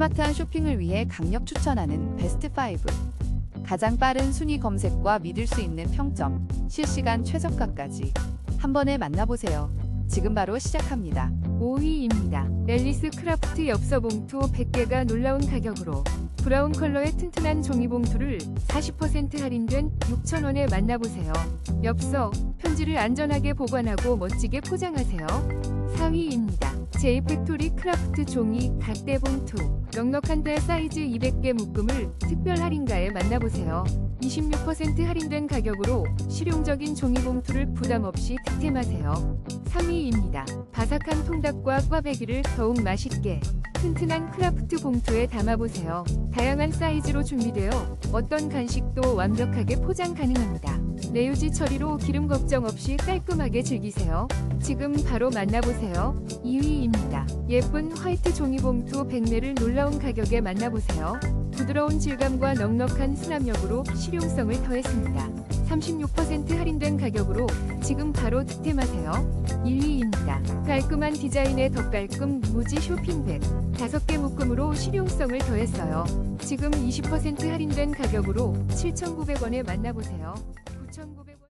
스마트한 쇼핑을 위해 강력 추천하는 베스트 5. 가장 빠른 순위 검색과 믿을 수 있는 평점, 실시간 최저가까지 한 번에 만나보세요. 지금 바로 시작합니다. 5위입니다. 앨리스 크라프트 엽서 봉투 100개가 놀라운 가격으로 브라운 컬러의 튼튼한 종이 봉투를 40% 할인된 6,000원에 만나보세요. 엽서, 편지를 안전하게 보관하고 멋지게 포장하세요. 4위입니다. 제이팩토리 크라프트 종이 각대 봉투 넉넉한 데 사이즈 200개 묶음을 특별 할인가에 만나보세요. 26% 할인된 가격으로 실용적인 종이 봉투를 부담 없이 득템하세요. 3위입니다. 바삭한 통닭과 꽈배기를 더욱 맛있게 튼튼한 크라프트 봉투에 담아보세요. 다양한 사이즈로 준비되어 어떤 간식도 완벽하게 포장 가능합니다. 내유지 처리로 기름 걱정 없이 깔끔하게 즐기세요. 지금 바로 만나보세요. 2위입니다. 예쁜 화이트 종이 봉투 100매를 놀라운 가격에 만나보세요. 부드러운 질감과 넉넉한 수납력으로 실용성을 더했습니다. 36% 할인된 가격으로 지금 바로 득템하세요. 1위입니다. 깔끔한 디자인의 더 깔끔 무지 쇼핑백 5개 묶음으로 실용성을 더했어요. 지금 20% 할인된 가격으로 7,900원에 만나보세요. 9,900원